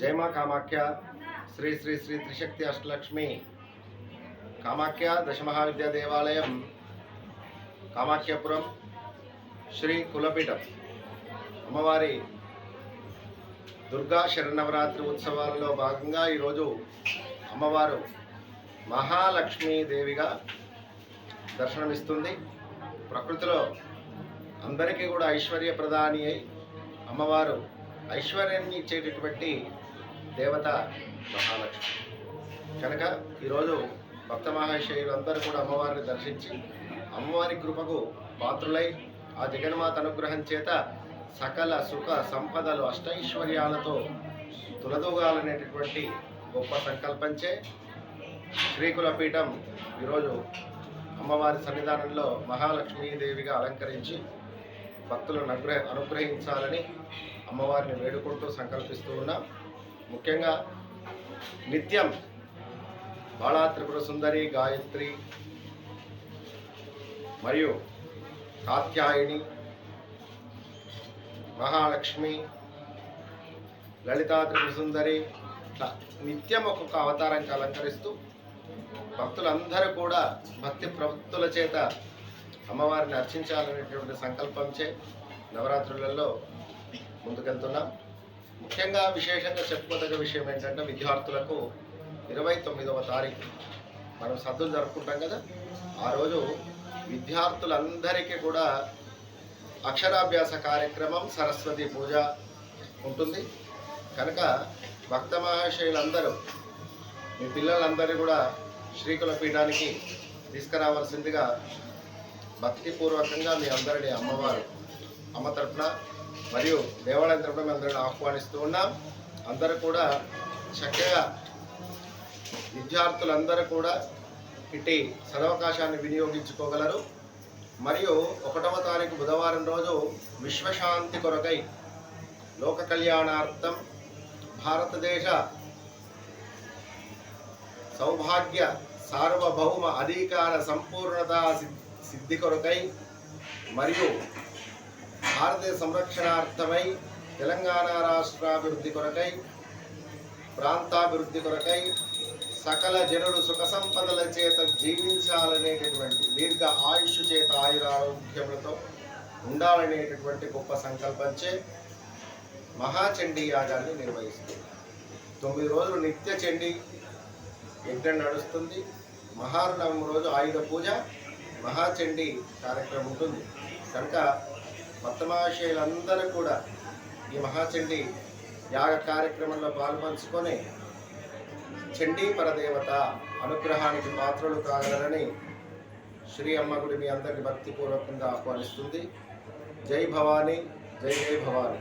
జయమా కామాఖ్య. శ్రీ శ్రీ శ్రీ త్రిశక్తి అష్టలక్ష్మి. కామాఖ్య దశమహావిద్యా దేవాలయం కామాఖ్యపురం శ్రీ కులపీఠం. అమ్మవారి దుర్గా శరణవరాత్రి ఉత్సవాలలో భాగంగా ఈరోజు అమ్మవారు మహాలక్ష్మీదేవిగా దర్శనమిస్తుంది. ప్రకృతిలో అందరికీ కూడా ఐశ్వర్య ప్రధాని అయి అమ్మవారు ఐశ్వర్యాన్ని ఇచ్చేటటువంటి దేవత మహాలక్ష్మి. కనుక ఈరోజు భక్త మహాశయులందరూ కూడా అమ్మవారిని దర్శించి అమ్మవారి కృపకు పాత్రులై ఆ జగన్మాత అనుగ్రహం చేత సకల సుఖ సంపదలు అష్టైశ్వర్యాలతో తులదూగాలనేటటువంటి గొప్ప సంకల్పంచే శ్రీకులపీఠం ఈరోజు అమ్మవారి సన్నిధానంలో మహాలక్ష్మీదేవిగా అలంకరించి భక్తులను అనుగ్రహ అనుగ్రహించాలని అమ్మవారిని వేడుకుంటూ సంకల్పిస్తూ ఉన్నాం. ముఖ్యంగా నిత్యం బాలా త్రిపుర సుందరి గాయత్రి మరియు కాత్యాయని మహాలక్ష్మి లలితా త్రిపుర సుందరి నిత్యం ఒక్కొక్క అవతారానికి అలంకరిస్తూ భక్తులందరూ కూడా భక్తి ప్రవృత్తుల చేత అమ్మవారిని అర్చించాలనేటువంటి సంకల్పంచే నవరాత్రులలో ముందుకెళ్తున్నాం. ముఖ్యంగా విశేషంగా చెప్పుకోదగ్గ విషయం ఏంటంటే విద్యార్థులకు ఇరవై తొమ్మిదవ తారీఖు మనం సద్దులు జరుపుకుంటాం కదా. ఆ రోజు విద్యార్థులందరికీ కూడా అక్షరాభ్యాస కార్యక్రమం సరస్వతి పూజ ఉంటుంది. కనుక భక్త మహాశయులందరూ మీ పిల్లలందరూ కూడా శ్రీకుల పీఠానికి తీసుకురావాల్సిందిగా భక్తిపూర్వకంగా మీ అందరినీ అమ్మవారు అమ్మ తరఫున మరియు దేవాలయం తరఫున మీ అందరిని ఆహ్వానిస్తూ ఉన్నాం. అందరూ కూడా చక్కగా విద్యార్థులందరూ కూడా ఇట్టి సదవకాశాన్ని వినియోగించుకోగలరు. మరియు ఒకటవ తారీఖు బుధవారం రోజు విశ్వశాంతి కొరకై లోక కళ్యాణార్థం భారతదేశ సౌభాగ్య సార్వభౌమ అధికార సంపూర్ణత సిద్- సిద్ధి కొరకై మరియు భారతీయ సంరక్షణార్థమై తెలంగాణ రాష్ట్రాభివృద్ధి కొరకై ప్రాంతాభివృద్ధి కొరకై సకల జనులు సుఖ సంపదల చేత జీవించాలనేటటువంటి దీర్ఘ ఆయుష్ చేత ఆయురారోగ్యములతో ఉండాలనేటటువంటి గొప్ప సంకల్పంచే మహాచండీ యాగాన్ని నిర్వహిస్తుంది. తొమ్మిది రోజులు నిత్య చండీ యజ్ఞం నడుస్తుంది. మహానవమి రోజు ఆయుధ పూజ మహాచండి కార్యక్రమం ఉంటుంది. కనుక మతమాశయులందరూ కూడా ఈ మహాచండి యాగ కార్యక్రమంలో పాల్పంచుకొని చండీ పరదేవత అనుగ్రహానికి పాత్రలు కాగలరని శ్రీ అమ్మగుడి మీ అందరిని భక్తిపూర్వకంగా ఆహ్వానిస్తుంది. జై భవానీ జై జై భవానీ.